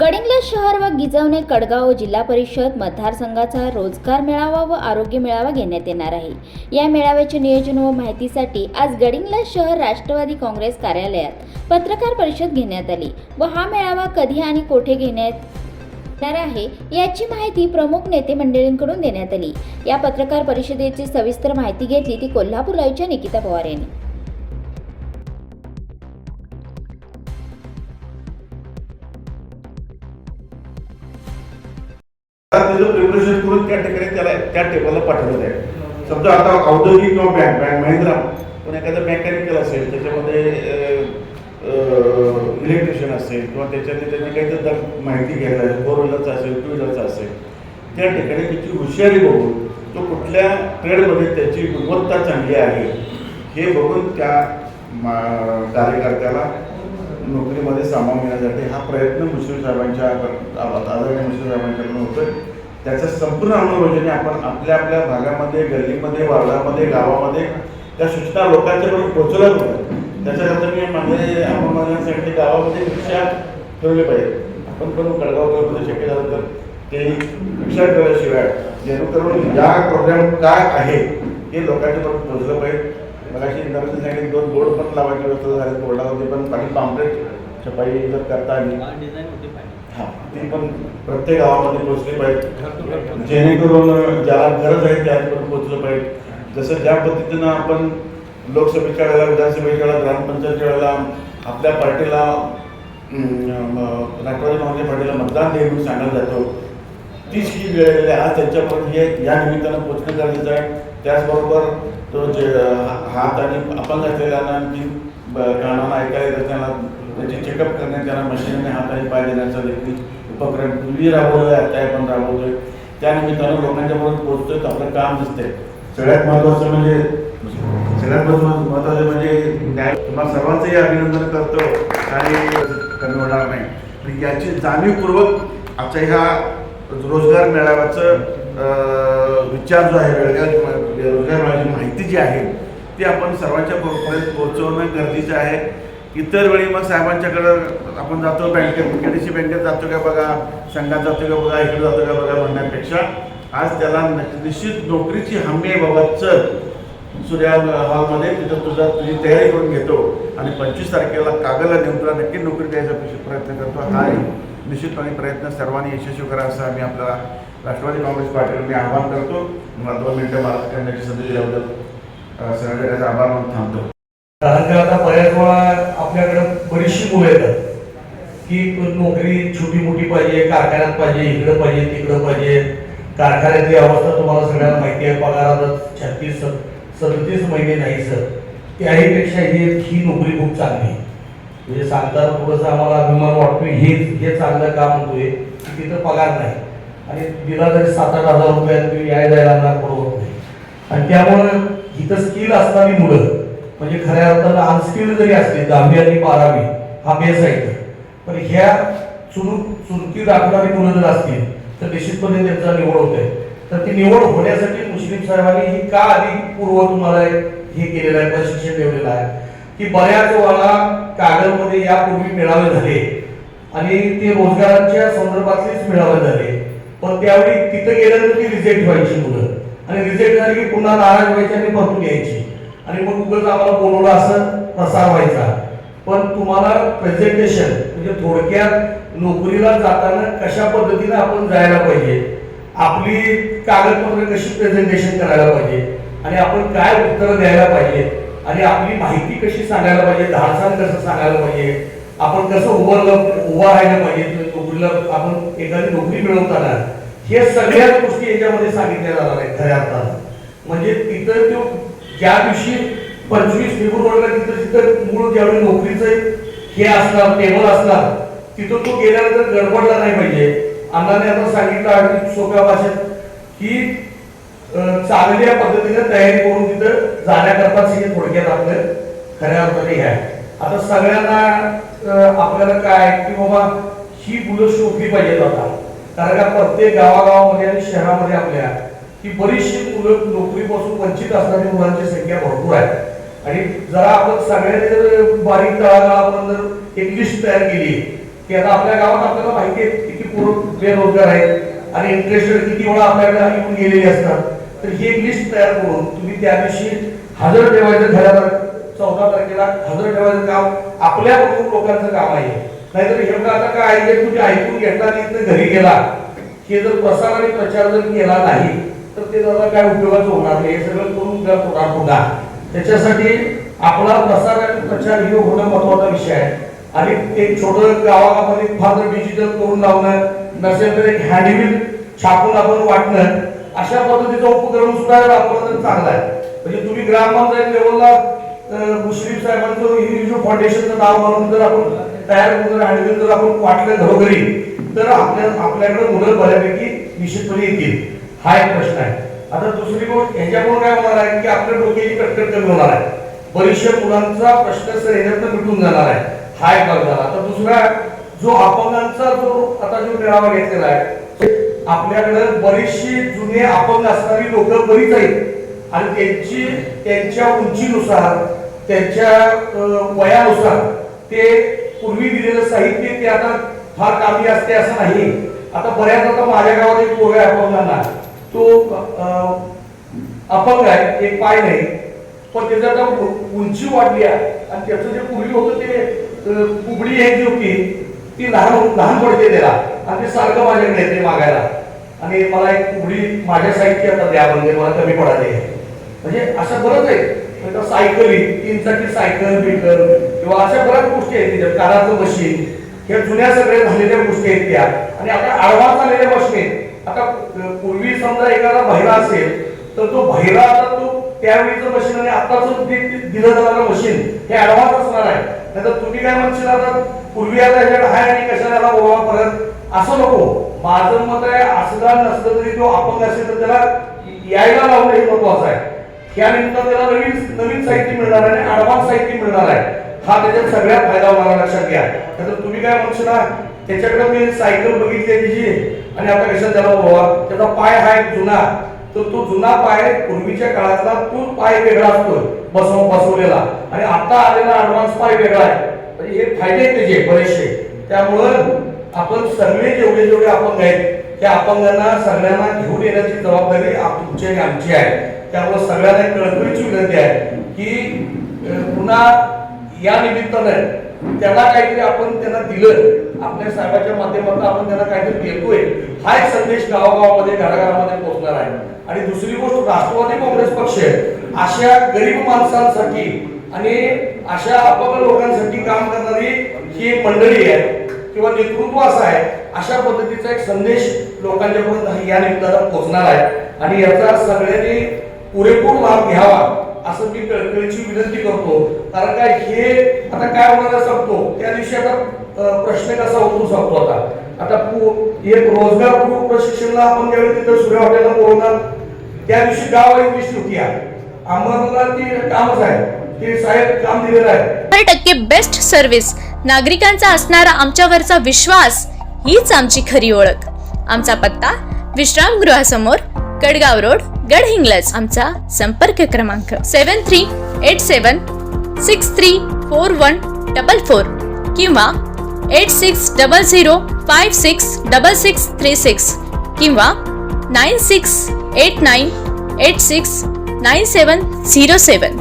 गडिंग्लज शहर व गिजवणे कडगाव जिल्हा परिषद मतदारसंघाचा रोजगार मेळावा व आरोग्य मेळावा घेण्यात येणार आहे. या मेळाव्याचे नियोजन व माहितीसाठी आज गडिंग्लज शहर राष्ट्रवादी काँग्रेस कार्यालयात पत्रकार परिषद घेण्यात आली व हा मेळावा कधी आणि कोठे घेण्यात आहे याची माहिती प्रमुख नेते मंडळींकडून देण्यात आली. या पत्रकार परिषदेची सविस्तर माहिती घेतली ती कोल्हापूर लाईव्हच्या निकिता पवार यांनी. त्याचं प्रिपरेशन करून त्या ठिकाणी त्याला त्या टेबलला पाठवलं आहे. समजा आता औद्योगिक किंवा बँक बँक महिंद्रा पण एखादं मेकॅनिकल असेल त्याच्यामध्ये इलेक्ट्रिशियन असेल किंवा त्याच्याने त्यांनी काहीतरी जर माहिती घ्यायला आहे फोर व्हीलरचा असेल टू व्हीलरचा असेल त्या ठिकाणी त्याची हुशारी बघून तो कुठल्या ट्रेडमध्ये त्याची गुणवत्ता चांगली आहे हे बघून त्या मा- कार्यकर्त्याला नोकरीमध्ये सामावून घेण्यासाठी हा प्रयत्न मुश्रीफ साहेबांच्या आदरणीय मुश्रीफ साहेबांच्याकडून होतोय. त्याचं संपूर्ण अंमलबजावणी आपण आपल्या आपल्या भागामध्ये गल्लीमध्ये वार्डामध्ये गावामध्ये त्या सूचना लोकांच्याकडून पोहोचवल्या होत्या त्याच्यानंतर मी माझे अंमलबजावणीसाठी गावामध्ये रिक्षा ठेवले पाहिजे. आपण पण कडगावमध्ये शक्य झालं तर. ते रिक्षा ठेवल्याशिवाय. जेणेकरून या प्रोग्राम काय आहे हे लोकांच्यापर्यंत पोहोचलं पाहिजे. मला अशी इंटरनेट सांगितली दोन बोर्ड पण लावायची व्यवस्था झाली बोर्डावरती पण बाकी पाम्पलेट छपाई जर करता आली. हा ती पण प्रत्येक गावामध्ये पोहोचली पाहिजे. जेणेकरून ज्याला गरज आहे त्यापर्यंत पोहोचलं पाहिजे. जसं ज्या पद्धतीनं आपण लोकसभेच्या वेळेला विधानसभेच्या वेळेला ग्रामपंचायतच्या वेळेला आपल्या पार्टीला राष्ट्रवादी काँग्रेस पार्टीला मतदान दे म्हणून सांगायला जातो तीच ही वेळ आलेली आहे. आज त्यांच्यापर्यंत हे या निमित्तानं पोचणं गरजेचं आहे. त्याचबरोबर तो जे हात आणि अपंग असलेल्यांना आणखी ब- कानाला ऐकायला येत त्यांना त्यांचे चेकअप करणे त्यांना मशीनने हात आणि पाय देण्याचा देखील उपक्रम पूर्वी राबवलं आहे आता पण राबवतोय. त्या लोकांच्यापर्यंत लोकांच्या पोहोचतोय तर आपलं काम दिसतंय. सगळ्यात महत्त्वाचं म्हणजे सगळ्यात महत्त्वाचं म्हणजे न्याय तुम्हाला सर्वांचंही अभिनंदन करतो. आणि कमी होणार नाही. पण याची जाणीवपूर्वक आजच्या ह्या रोजगार मेळाव्याचं विचार जो आहे रोजगार मेळाव्याची माहिती जी आहे ती आपण सर्वांच्या पर्यंत पोहोचवणं गरजेचं आहे. इतर वेळी मग साहेबांच्याकडं आपण जातो बँकेत केडीसी बँकेत जातो का बघा संघात जातो का बघा इकडे जातो का बघा म्हणण्यापेक्षा आज त्याला निश्चित नोकरीची हमी आहे बाबा चल सूर्या हॉलमध्ये तिथं तुझा तुझी तयारी करून घेतो. आणि पंचवीस तारखेला कागदला नेऊन तुला नक्की नोकरी द्यायचा प्रयत्न करतो. हा निश्चितपणे प्रयत्न सर्वांनी यशस्वी करा असं आम्ही आपल्याला राष्ट्रवादी काँग्रेस पार्टीला मी आवाहन करतो. मला दोन मिनिटं मला करण्याची संधी दिल्याबद्दल अं, सगळ्यांचा आभार म्हणून थांबतो. कारण का आता बऱ्याच वेळा आपल्याकडे बरीचशी मुलं येतात की नोकरी छोटी मोठी पाहिजे कारखान्यात पाहिजे इकडं पाहिजे तिकडं पाहिजे. कारखान्याची अवस्था तुम्हाला सगळ्यांना माहिती आहे पगार छत्तीस सदतीस महिने नाही सर त्याहीपेक्षा ही ही नोकरी खूप चांगली आहे. म्हणजे सांगताना थोडंसं आम्हाला अभिमान वाटतोय हे हे चांगलं काम होतोय की तिथं पगार नाही. आणि दिला तरी सात आठ हजार रुपयात तुम्ही याय जायला ना परवडत नाही. आणि त्यामुळं इथं स्किल असणारी मुलं म्हणजे खऱ्या अर्थानं अनस्किल जरी असले दहावी आणि बारावी हा बेस आहे इथं. पण ह्या चुरू चुरकी दाखवणारी मुलं जर असतील तर निश्चितपणे त्यांचा निवड होते तर ती निवड होण्यासाठी मुस्लिम साहेबांनी ही का आधी पूर्व तुम्हाला हे केलेलं आहे प्रशिक्षण ठेवलेलं आहे? की बऱ्याच वेळा कागदमध्ये यापूर्वी मेळावे झाले. आणि ते रोजगारांच्या संदर्भातलेच मेळावे झाले. पण त्यावेळी तिथं गेल्यानंतर ती रिजेक्ट व्हायची मुलं. आणि रिजेक्ट झाली की पुन्हा नाराज व्हायची आणि परतून यायची. आणि मग उगाच आम्हाला बोलवलं असं प्रसार व्हायचा. पण तुम्हाला प्रेझेंटेशन म्हणजे थोडक्यात नोकरीला जाताना कशा पद्धतीने आपण जायला पाहिजे? आपली कागदपत्र कशी प्रेझेंटेशन करायला पाहिजे? आणि आपण काय उत्तरं द्यायला पाहिजे? आणि आपली माहिती कशी सांगायला पाहिजे धाडसान कसं सांगायला पाहिजे आपण कसं उभं उभं राहायला पाहिजे नोकरीला आपण एखादी नोकरी मिळवताना हे सगळ्याच गोष्टी याच्यामध्ये सांगितल्या जाणार आहेत खऱ्या अर्थानं. म्हणजे तिथं तो ज्या दिवशी पंचवीस फेब्रुवारीला तिथं तिथं मूळ ज्यावेळी नोकरीचं हे असणार टेबल असणार तिथं तो गेल्यानंतर गडबडला नाही पाहिजे. अण्णाने आता सांगितलं अगदी सोप्या भाषेत की चांगल्या पद्धतीने तयारी करून तिथं जाण्याकरता हे थोडक्यात आपलं खऱ्या अर्थाने हे आहे. आता सगळ्यांना आपल्याला काय की बाबा ही मुलं शोधली पाहिजेत आता. कारण का प्रत्येक गावागावामध्ये आणि शहरामध्ये आपल्या ही बरीचशी मुलं नोकरीपासून वंचित असणारी मुलांची संख्या भरपूर आहे. आणि जरा आपण सगळ्यांनी जर बारीक तळागाळापर्यंत जर एक लिस्ट तयार केली की आता आपल्या गावात आपल्याला माहिती आहे किती पोरं बेरोजगार आहेत आणि इंटरेस्टेड किती वेळा आपल्याकडे येऊन गेलेले असतात. तर ही एक लिस्ट तयार करून तुम्ही त्या दिवशी हजर ठेवायचं घरावर चौदा तारखेला हजर ठेवायचं काम आपल्या प्रमुख लोकांचं काम आहे. नाहीतर हे बघा आता काय आहे तुम्ही ऐकून घेतला नाही तर घरी गेला. हे जर प्रसार आणि प्रचार जर केला नाही तर ते दादा काय उपयोगाचं होणार नाही. हे सगळं करून होणार पुन्हा त्याच्यासाठी आपला प्रसार आणि प्रचार हे होणं महत्त्वाचा विषय आहे. आणि एक छोटं गावामध्ये फार डिजिटल करून लावणं नसेल तर एक हँडबिल छापून आपण वाटणं अशा पद्धतीचा उपक्रम सुद्धा राबवला तर चांगला आहे. म्हणजे तुम्ही ग्रामपंचायत लेवलला मुश्रीफ साहेबांचं हिंदू फाउंडेशनचं नाव म्हणून जर आपण तयार करून जर हँडबिल जर आपण वाटलं घरोघरी तर आपल्या आपल्याकडे मुलं बऱ्यापैकी निश्चितपणे येतील. हा एक प्रश्न आहे. आता दुसरी गोष्ट ह्याच्यामुळे काय होणार आहे की आपल्या डोक्याची कटकट कमी होणार आहे. बरेचशा मुलांचा प्रश्न सर ह्याच्यातनं मिटून जाणार आहे. हा एक भाग झाला आता दुसरा जो अपंगांचा जो आता जो मेळावा घेतलेला आहे आपल्याकडे बरीचशी जुने अपंग असणारी लोक बरीच आहेत. आणि त्यांची त्यांच्या उंचीनुसार त्यांच्या वयानुसार ते पूर्वी दिलेलं साहित्य ते आता फार कामी असते असं नाही. आता बऱ्याच आता माझ्या गावात एक पोरगा अपंगांना तो अपंग आहे एक पाय नाही. पण त्याची आता उंची वाढली आहे. आणि त्याचं जे पूर्वी होतं ते कुबडी एक जी होती ती लहान लहान पडते त्याला. आणि ते सारखं माझ्याकडे येते मागायला. आणि मला एक कुबडी माझ्या साईडची आता द्या म्हणजे मला कमी पडायला म्हणजे असं बरंच आहे सायकली तीन चाकी सायकल मीटर किंवा अशा बऱ्याच गोष्टी आहेत त्याच्यात काराचं मशीन हे जुन्या सगळ्या झालेल्या गोष्टी आहेत त्या. आणि आता ऍडव्हान्स झालेल्या मशीन आहेत. आता पूर्वी समजा एखादा बहिरा असेल तर तो बहिरा आता तो त्यावेळीचं मशीन आणि आताच दिलं जाणारं मशीन हे ऍडव्हान्स असणार आहे. नाहीतर तुम्ही काय म्हणशील आता? पूर्वी आता ह्याच्याकडे आहे आणि कशाला याला परत असं नको. माझं मत आहे असलं नसलं तरी तो अपंग असेल तर त्याला यायला लावणं हे महत्वाचं आहे. या निमित्तानं त्याला नवीन नवीन साहित्य मिळणार आहे आणि अडवान्स साहित्य मिळणार आहे. हा त्याच्यात सगळ्यात फायदा होणार लक्षात घ्या. नंतर तुम्ही काय म्हणशील शकता त्याच्याकडे मी सायकल बघितली तिची आणि आता कशा त्याला बोलवा त्याचा पाय हा एक जुना. तर तो जुना पाय पूर्वीच्या काळातला तो पाय वेगळा असतो बसव बसवलेला. आणि आता आलेला अडवान्स पाय वेगळा आहे. म्हणजे हे फायदे आहेत त्याचे बरेचसे. त्यामुळं आपण सगळे जेवढे जेवढे अपंग आहेत त्या अपंगांना सगळ्यांना घेऊन येण्याची जबाबदारी तुमची आणि आमची आहे. त्यामुळे सगळ्यांना एक कळकळीची विनंती आहे की पुन्हा या निमित्तानं त्यांना काहीतरी आपण त्यांना दिलं आपल्या साहेबाच्या माध्यमातून आपण त्यांना काहीतरी देतोय हा एक संदेश गावागावामध्ये घराघरामध्ये पोहोचणार आहे. आणि दुसरी गोष्ट राष्ट्रवादी काँग्रेस पक्ष अशा गरीब माणसांसाठी आणि अशा अपंग लोकांसाठी काम करणारी ही एक मंडळी आहे. किंवा नेतृत्व असं आहे अशा पद्धतीचा एक संदेश लोकांच्यापर्यंत या निमित्तानं पोहोचणार आहे. आणि याचा सगळ्यांनी पुरेपूर लाभ घ्यावा असं मी कळकळीची विनंती करतो. कारण काय हे आता काय होणार सांगतो त्या दिवशी आता प्रश्न कसा उतरू शकतो आता. आता एक रोजगार पूर्व प्रशिक्षणला आपण ज्यावेळी तिथं सूर्य हॉटेलला बोलवणार त्या दिवशी गाव एक लिस्ट होती आम्हाला ती कामच आहे. ते साहेब काम दिलेलं आहे. टक्के बेस्ट सर्व्हिस नागरिकांचा असणारा आमच्यावरचा विश्वास हीच आमची खरी ओळख. आमचा पत्ता विश्रामगृहासमोर कडगाव रोड गडहिंग्लज आमचा संपर्क क्रमांक seven three eight seven six three four one double four किंवा eight six double zero five six double six three six किंवा nine six eight nine eight six nine seven zero seven